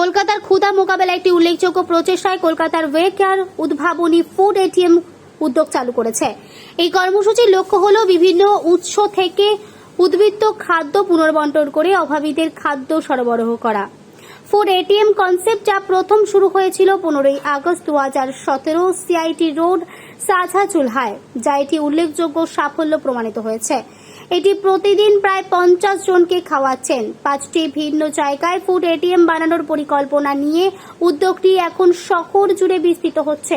কলকাতার ক্ষুধা মোকাবেলা একটি উল্লেখযোগ্য প্রচেষ্টায় কলকাতার ওয়েকার উদ্ভাবনী ফুড এটিএম উদ্যোগ চালু করেছে। এই কর্মসূচির লক্ষ্য হল বিভিন্ন উৎস থেকে উদ্বৃত্ত খাদ্য পুনর্বন্টন করে অভাবীদের খাদ্য সরবরাহ করা। ফুড এটিএম কনসেপ্ট যা প্রথম শুরু হয়েছিল পনেরোই আগস্ট দু হাজার সতেরো সিআইটি রোড সাঝা চুলহায় যা এটি উল্লেখযোগ্য সাফল্য প্রমাণিত হয়েছে। এটি প্রতিদিন প্রায় পঞ্চাশ জনকে খাওয়াচ্ছেন। পাঁচটি ভিন্ন জায়গায় ফুড এটিএম বানানোর পরিকল্পনা নিয়ে উদ্যোগটি এখন শহর জুড়ে বিস্তৃত হচ্ছে।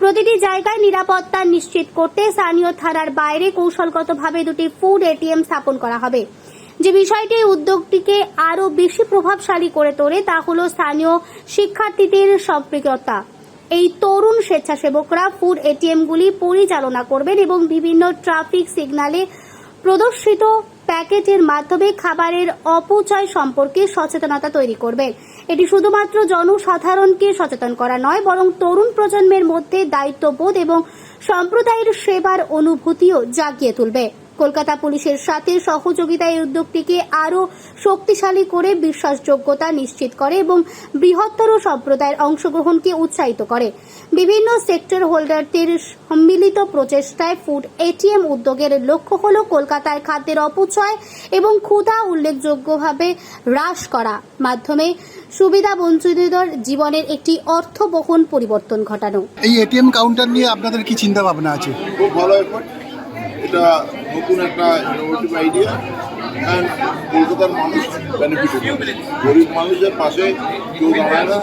প্রতিটি জায়গায় নিরাপত্তা নিশ্চিত করতে স্থানীয় থানার বাইরে কৌশলগতভাবে দুটি ফুড এটিএম স্থাপন করা হবে। যে বিষয়টি উদ্যোগটিকে আরও বেশি প্রভাবশালী করে তোলে তা হল স্থানীয় শিক্ষার্থীদের সম্পৃক্ততা এই তরুণ স্বেচ্ছাসেবকরা ফুড এটিএমগুলি পরিচালনা করবেন এবং বিভিন্ন ট্রাফিক সিগন্যালে প্রদর্শিত প্যাকেটের মাধ্যমে খাবারের অপচয় সম্পর্কে সচেতনতা তৈরি করবে। এটি শুধুমাত্র জনসাধারণকে সচেতন করা নয়, বরং তরুণ প্রজন্মের মধ্যে দায়িত্ববোধ এবং সম্প্রদায়ের সেবার অনুভূতিও জাগিয়ে তুলবে। কলকাতা পুলিশের সাথে সহযোগিতায় এই উদ্যোগটিকে আরও শক্তিশালী করে বিশ্বাসযোগ্যতা নিশ্চিত করে এবং বৃহত্তর সম্প্রদায়ের অংশগ্রহণকে উৎসাহিত করে। বিভিন্ন সেক্টর হোল্ডারদের সম্মিলিত প্রচেষ্টায় ফুড এটিএম উদ্যোগের লক্ষ্য হল কলকাতায় খাদ্যের অপচয় এবং ক্ষুধা উল্লেখযোগ্যভাবে হ্রাস করা। মাধ্যমে সুবিধা বঞ্চিতদের জীবনের একটি অর্থবহন পরিবর্তন ঘটানো। এই এটিএম কাউন্টার নিয়ে আপনাদের কি চিন্তা ভাবনা আছে? খুব ভালো এফার্ট এটা নতুন একটা ইনোভেটিভ আইডিয়া অ্যান্ড কলকাতার মানুষ বেনিফিট গরিব মানুষের পাশে কেউ দাঁড়ায় না।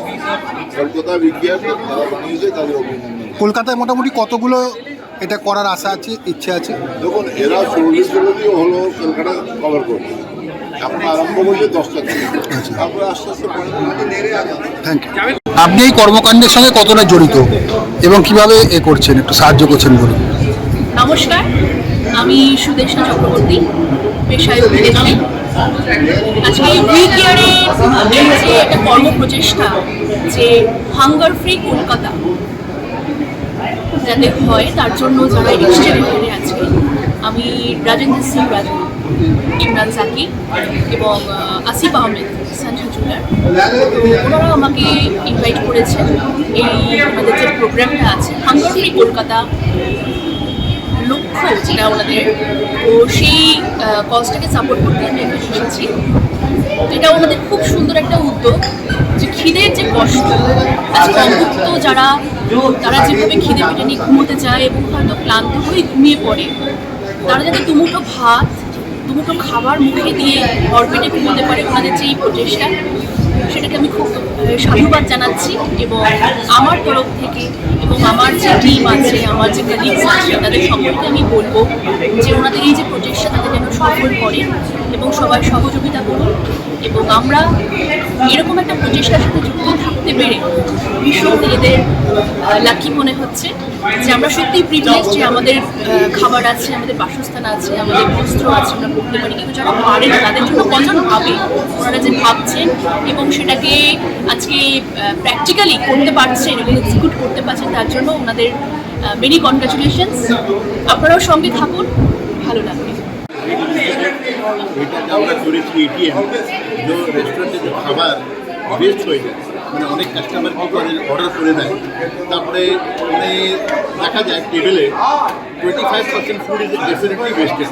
কলকাতা বিজ্ঞান তারা বানিয়েছে তাদের অভিনন্দন। কলকাতায় মোটামুটি কতগুলো এটা করার আশা আছে ইচ্ছে আছে? দেখুন এরা চল্লিশ হলো কলকাতা কভার করবে এখন আরম্ভ করছে দশটা থেকে তারপরে আস্তে আস্তে থ্যাংক ইউ আপনি এই কর্মকাণ্ডের সঙ্গে কতটা জড়িত এবং কীভাবে এ করছেন? একটু সাহায্য করছেন বলুন। নমস্কার। আমি সুদেশনা চক্রবর্তী, পেশায় অভিনেত্রী আজকে উই কেয়ারে এই যে একটা কর্মপ্রচেষ্টা, যে হাঙ্গার ফ্রি কলকাতা, যাতে হয়, তার জন্য যারা এক্সচেঞ্জ এখানে আছে আমি রাজেন্দ্র সিং রাজন ইমরান জাকি এবং আসিফ আহমেদ, সঞ্জা জুলার। ওনারা আমাকে ইনভাইট করেছেন। এই আমাদের যে প্রোগ্রামটা আছে হাঙ্গার ফ্রি কলকাতা লক্ষ্য যেটা ওনাদের তো সেই কজটাকে সাপোর্ট করতে আমি এখানে এসেছি। তো এটা ওনাদের খুব সুন্দর একটা উদ্যোগ যে খিদের যে কষ্ট আজকে অভুক্ত যারা, তারা যেভাবে খিদে পেটে নিয়ে ঘুমোতে যায় এবং হয়তো ক্লান্ত হয়ে ঘুমিয়ে পড়ে, তারা যাতে তুমুটো ভাত দুমুঠো খাবার মুখে দিয়ে ভরপেটে ঘুমোতে পারে ওনাদের যে এই প্রচেষ্টা, সেটাকে আমি খুব সাধুবাদ জানাচ্ছি এবং আমার তরফ থেকে এবং আমার যে টিম আছে, আমার যে কলিগস আছে, তাদের সকলকে আমি বলব যে ওনাদের এই যে প্রচেষ্টা তাদের যেন সফল করে এবং সবাই সহযোগিতা করুন এবং আমরা এরকম একটা প্রচেষ্টার সাথে যুক্ত থাকতে পেরে ভীষণ নিজেদের লাকি মনে হচ্ছে। যে আমরা সত্যিই প্রিভিলেজ যে আমাদের খাবার আছে, আমাদের বাসস্থান আছে, আমাদের বস্ত্র আছে, আমরা করতে পারি। কিন্তু যারা পারে না, তাদের জন্য কজন ভাবে ওনারা যে ভাবছেন এবং সেটাকে আজকে প্র্যাকটিক্যালি করতে পারছেন এবং এক্সিকিউট করতে পারছেন, তার জন্য ওনাদের মেনি কনগ্রাচুলেশনস আপনারাও সঙ্গে থাকুন। ভালো লাগবে। এটা আমরা করেছি এটিএম রেস্টুরেন্টে খাবার ওয়েস্ট হয়ে যায় মানে অনেক কাস্টমার কি করে অর্ডার করে দেয়। তারপরে মানে দেখা যায় টেবিলে twenty five percent food is definitely wasted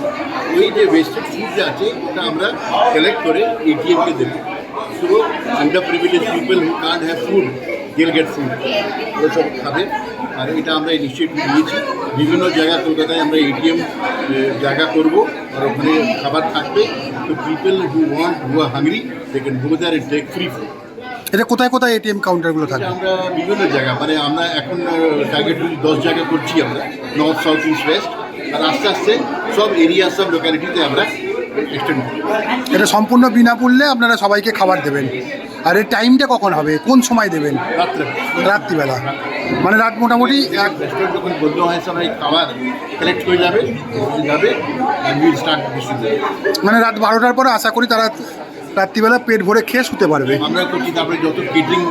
ওই যে ওয়েস্টেড ফুড যে আছে, ওটা আমরা কালেক্ট করে এটিএমকে দেবো। So under privilege people who can't have food গেল গেট ফুড ওসব খাবে। আর এটা আমরা ইনিশিয়েটিভ নিয়েছি বিভিন্ন জায়গা কলকাতায় আমরা এটিএম জায়গা করব। আর ওখানে খাবার থাকবে। তো people who want who are hungry they can go there and take free food এটা কোথায় কোথায় এটিএম কাউন্টারগুলো থাকবে? আমরা বিভিন্ন জায়গা মানে আমরা এখন টার্গেট দশ জায়গা করছি আমরা নর্থ সাউথ ইস্ট ওয়েস্ট আর আস্তে আস্তে সব এরিয়া সব লোকালিটিতে আমরা এক্সটেন্ড এটা সম্পূর্ণ বিনামূল্যে আপনারা সবাইকে খাবার দেবেন। আর এর টাইমটা কখন হবে? কোন সময় দেবেন? রাত্রে। রাত্রিবেলা। মানে রাত মোটামুটি এক রেস্টুরেন্ট যখন বন্ধ হয় সবাই খাবার কালেক্ট যাবে মানে রাত বারোটার পরে আশা করি তারা রাত্রিবেলা পেট ভরে খেয়ে শুতে পারবে আমরা করছি তারপরে যত কেটারিং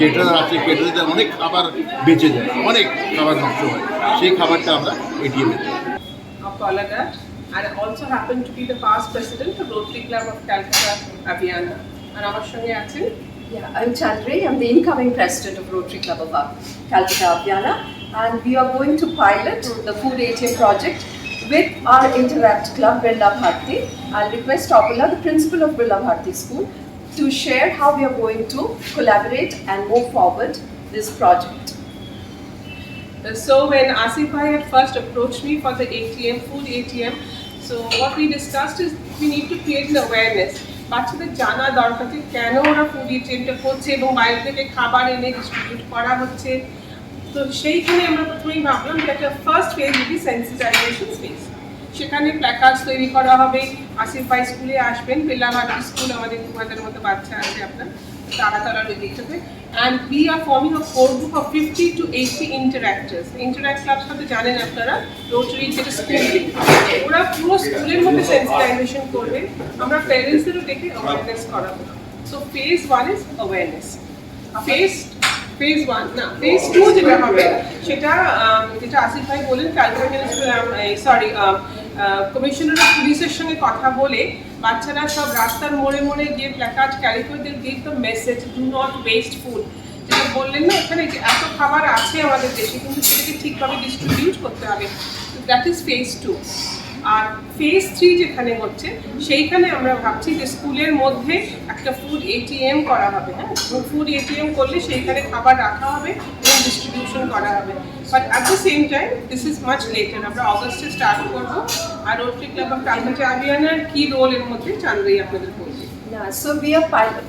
কেটারার আছে কেটারারদের অনেক খাবার বেঁচে যায় অনেক খাবার নষ্ট হয় সেই খাবারটা আমরা এটিএমে and I also happen to be the past president of Rotary Club of Calcutta, Aviana. আর আমার সঙ্গে আছেন Yeah, I'm Chandri. I'm the incoming president of Rotary Club of uh, Calcutta, Aviana, and we are going to pilot the food ATM project with our Interact Club, Birla Bharti. I'll request Opala, the principal of Birla Bharti School, to share how we are going to collaborate and move forward this project. Uh, So when Asif Bhai had first approached me for the ATM, food ATM, so what we discussed is we need to create an awareness. বাচ্চাদের জানা দরকার যে কেন ওরা food এটিএমটা করছে এবং বাইরে থেকে খাবার এনে ডিস্ট্রিবিউট করা হচ্ছে তো সেইখানে আমরা প্রথমেই ভাবলাম যে একটা ফার্স্ট ফেজ যদি সেন্সিটাইজেশন ফেজ সেখানে প্ল্যাকার্ডস তৈরি করা হবে, আসিফ ভাই স্কুলে আসবেন বেল্লাভাটি স্কুল আমাদের দু হাজারের মতো বাচ্চা আছে আপনার, তারা তারা রেজিস্টারতে and we are forming a core group of fifty to eighty interactors interact club সাথে জানেন আপনারা রোটারি যেটা স্কুল ওরা পুরো স্কুলের মধ্যে সেন্সিটাইজেশন করবে। আমরা প্যারেন্টসদেরও দেখে অ্যাওয়ারনেস করাবো। So phase one is awareness phase phase one না ফেজ টু যেটা হবে, সেটা যেটা আসিফ ভাই বলেন সরি কমিশনার অফ পুলিশের সঙ্গে কথা বলে বাচ্চারা সব রাস্তার মোড়ে মোড়ে গিয়ে প্ল্যাকার্ড ক্যারি করে দিয়ে give the message do not waste food যেটা বললেন না, এখানে যে এত খাবার আছে আমাদের দেশে, কিন্তু সেটাকে ঠিকভাবে ডিস্ট্রিবিউট করতে হবে। দ্যাট ইজ ফেজ টু আর ফেজ থ্রি যেখানে হচ্ছে, সেইখানে আমরা ভাবছি যে স্কুলের মধ্যে একটা ফুড এটিএম করা হবে হ্যাঁ? ফুড এটিএম করলে সেইখানে খাবার রাখা হবে এবং ডিস্ট্রিবিউশন করা হবে। But at the same time this is much later আমরা অগস্টে স্টার্ট করব, আর রোটারি ক্লাব অফ কালকাটা আভিয়ানার কী রোল এর মধ্যে চান্দ্রাই আপনাদের we are pil-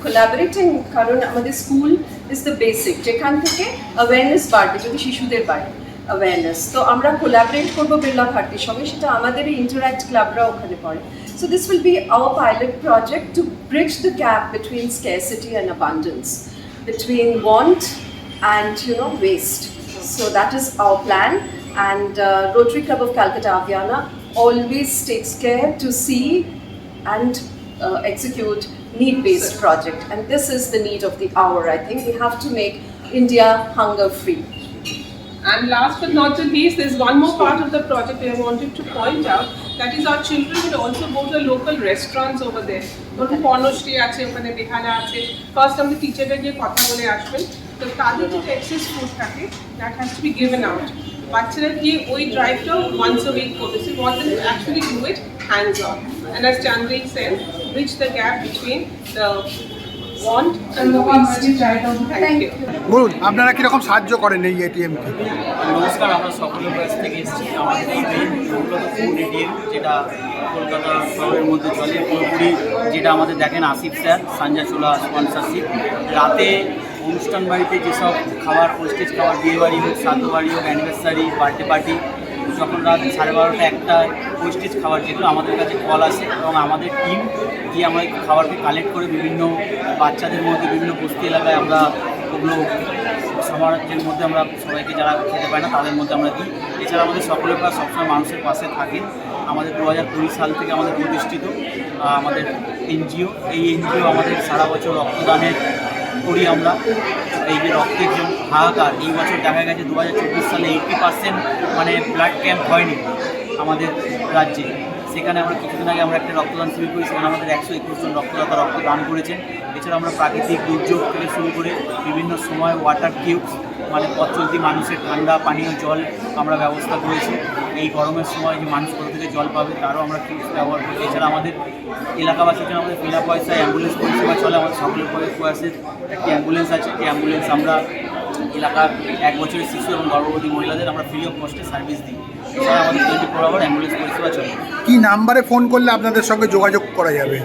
কারণ আমাদের স্কুল ইজ দ্য বেসিক যেখান থেকে অ্যাওয়ারনেস বাড়বে, যদি শিশুদের বাড়ে। অ্যাওয়ারনেস তো আমরা কোলাবরেট করবো বিড়লা ভারতীর সঙ্গে সেটা আমাদের এই ইন্টারাক্ট ক্লাবরা ওখানে পড়ে so this will be our pilot project to bridge the gap between scarcity and abundance between want and you know waste. So that is our plan, and uh, Rotary Club of Calcutta Aviana always takes care to see and uh, execute need-based project, and this is the need of the hour. I think we have to make India hunger-free. And last but not the least, there's one more part of the project I wanted to point out. That is our children will also go to the local restaurants over there. ধরুন পর্ণশ্রী আছে ওখানে বেহালা আছে first আমাদের টিচাররা গিয়ে কথা বলে আসবেন তো তাদের যে এক্সেস ফুড থাকে that has to be given out বাচ্চারা গিয়ে ওই ড্রাইভটাও ওয়ান্স আ উইক করবে so what then actually do it hands on and as Chandri Sen bridge the gap between the বলুন আপনারা কীরকম সাহায্য করেন এই এটিএমকে নমস্কার আমরা সকলের কাছ থেকে এসেছি। আমাদের এই ফুড এটিএম যেটা কলকাতা শহরের মধ্যে চলে পুরোপুরি যেটা আমাদের দেখেন আসিফ স্যার সানজাচোলা স্পন্সারশিপ রাতে অনুষ্ঠান বাড়িতে যেসব খাবার পোস্টেজ খাবার বিয়ে বাড়ি হোক শ্রাদ্ধ বাড়ি হোক অ্যানিভার্সারি বার্থডে পার্টি যখন রাত সাড়ে বারোটা একটা পোস্টেজ খাবার যেগুলো আমাদের কাছে কল আসে এবং আমাদের টিম গিয়ে আমরা খাবারকে কালেক্ট করে বিভিন্ন বাচ্চাদের মধ্যে, বিভিন্ন বস্তি এলাকায় আমরা ওগুলো সমাজের মধ্যে আমরা সবাইকে যারা খেতে পায় না, তাদের মধ্যে আমরা দিই। এছাড়া আমাদের সকলের পাশ, সবসময় মানুষের পাশে থাকে। আমাদের দু হাজার কুড়ি সাল থেকে আমাদের প্রতিষ্ঠিত আমাদের এনজিও। এই এনজিও আমাদের সারা বছর রক্তদানের করি আমরা। এই যে রক্তের যে হাহাকার, এই বছর দেখা গেছে দু হাজার চব্বিশ সালে এইটি পার্সেন্ট মানে ব্লাড ক্যাম্প হয়নি আমাদের রাজ্যে। সেখানে আমরা কিছুদিন আগে আমরা একটা রক্তদান শিবির করি সেখানে আমাদের একশো একুশ জন রক্তদাতা রক্তদান করেছেন। এছাড়া আমরা প্রাকৃতিক দুর্যোগ থেকে শুরু করে বিভিন্ন সময় ওয়াটার টিউবস মানে পথ মানুষের ঠান্ডা, পানীয় জল আমরা ব্যবস্থা করেছি। এই গরমের সময় যে মানুষ থেকে জল পাবে, তারও আমরা টিপস ব্যবহার করি এছাড়া আমাদের এলাকাবাসীর জন্য আমাদের বিনা পয়সায় অ্যাম্বুলেন্স পরিষেবা চলে, আমাদের সকলের প্রয়াসের একটি অ্যাম্বুলেন্স আছে। একটি অ্যাম্বুলেন্স আমরা এলাকার এক বছরের শিশু এবং গর্ভবতী মহিলাদের আমরা ফ্রি অফ কস্টে সার্ভিস দিই। এছাড়া আমাদের টোয়েন্টি ফোর আওয়ার অ্যাম্বুলেন্স পরিষেবা চলে কি নাম্বারে ফোন করলে আপনাদের সঙ্গে যোগাযোগ করা যাবে?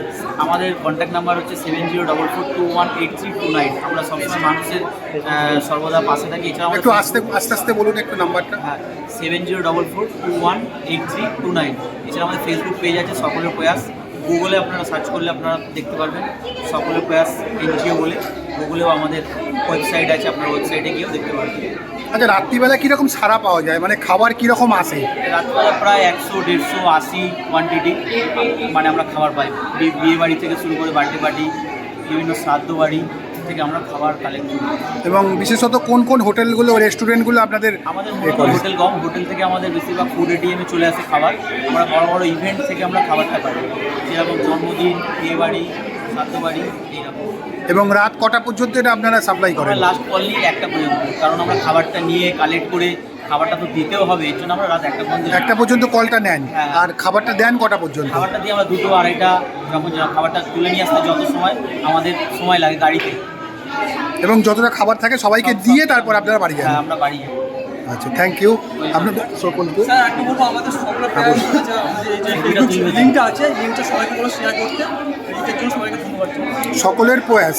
আমাদের কন্ট্যাক্ট নাম্বার হচ্ছে seven zero double four two one eight three two nine আমরা সবসময় মানুষের আহ, সর্বদা পাশে থাকি। এছাড়া একটু আমাদের আস্তে আস্তে আস্তে বলুন একটু নাম্বারটা। হ্যাঁ seven zero double four two one eight three two nine এছাড়া আমাদের ফেসবুক পেজ আছে সকলের প্রয়াস। গুগলে আপনারা সার্চ করলে আপনারা দেখতে পারবেন। সকলের প্রয়াস এনজিও বলে। গুগলেও আমাদের ওয়েবসাইট আছে আপনার ওয়েবসাইটে গিয়েও দেখতে পারবেন। আচ্ছা রাত্রিবেলা কীরকম সারা পাওয়া যায়? মানে খাবার কীরকম আসে? রাত্রিবেলা প্রায় একশো দেড়শো আশি কোয়ান্টিটি মানে আমরা খাবার পাই। বিয়ে বাড়ি থেকে শুরু করে বার্থডে পার্টি বিভিন্ন শ্রাদ্ধ বাড়ি থেকে আমরা খাবার কালেক্ট করি। এবং বিশেষত কোন কোন হোটেলগুলো রেস্টুরেন্টগুলো আপনাদের আমাদের? হোটেল কম হোটেল থেকে আমাদের বেশিরভাগ ফুড এটিএমে চলে আসে খাবার। আমরা বড় বড় ইভেন্ট থেকে আমরা খাবারটা পাই। যেরকম জন্মদিন বিয়ে এইরকম। এবং রাত কটা পর্যন্ত এটা আপনারা সাপ্লাই আমরা করেন? লাস্ট নিই একটা পর্যন্ত কারণ আমরা খাবারটা নিয়ে কালেক্ট করে খাবারটা তো দিতেও হবে এর জন্য আমরা রাত একটা পর্যন্ত একটা পর্যন্ত কলটা নেন হ্যাঁ। আর খাবারটা দেন কটা পর্যন্ত? খাবারটা দিয়ে আমরা দুটো আড়াইটা যখন যা- খাবারটা তুলে নিয়ে আসতে যত সময় আমাদের সময় লাগে গাড়িতে। এবং যতটা খাবার থাকে সবাইকে দিয়ে তারপর আপনারা বাড়ি যান। হ্যাঁ, আমরা বাড়ি যাই। আচ্ছা থ্যাংক ইউ আপনাদের সকলকে স্যার একটা বলব আমাদের সকলের যে এই যে লিঙ্কটা আছে লিঙ্কটা সবাইকে বলে শেয়ার করতে। সকলের প্রয়াস।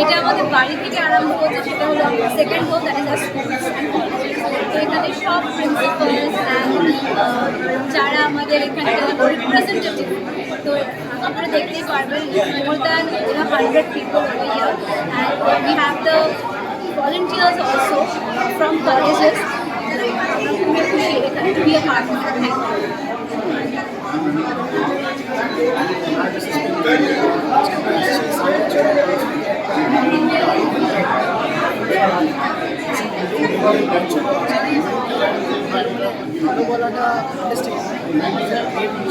এটা আমাদের বাড়ি থেকে আরম্ভ হচ্ছে সেটা হলো second goal that is our schools and colleges তো এখানে সব প্রিন্সিপালস অ্যান্ড যারা আমাদের এখানকার রিপ্রেজেন্টেটিভ তো আপনারা দেখতেই পারবেন more than hundred people over year and we have the volunteers also from colleges. আমরা খুবই খুশি এখানে to be a part of thank you ভালো বলাটা এবং আমাদের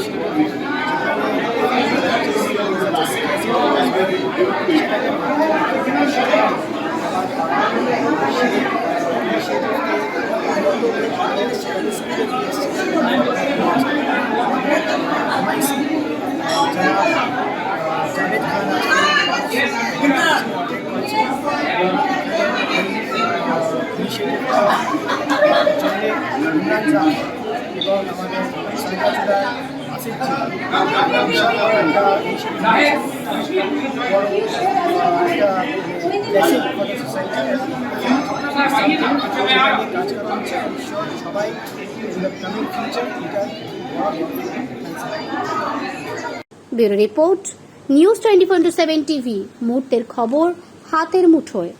সরকার আসিফ বিশাল বড় একটা initiative নিয়েছে। বড় একটা blessing for the society যেখানে কাজ করা হচ্ছে ঈশ্বর সবাই bureau report news twenty four seven TV মুহূর্তের খবর হাতের মুঠোয়।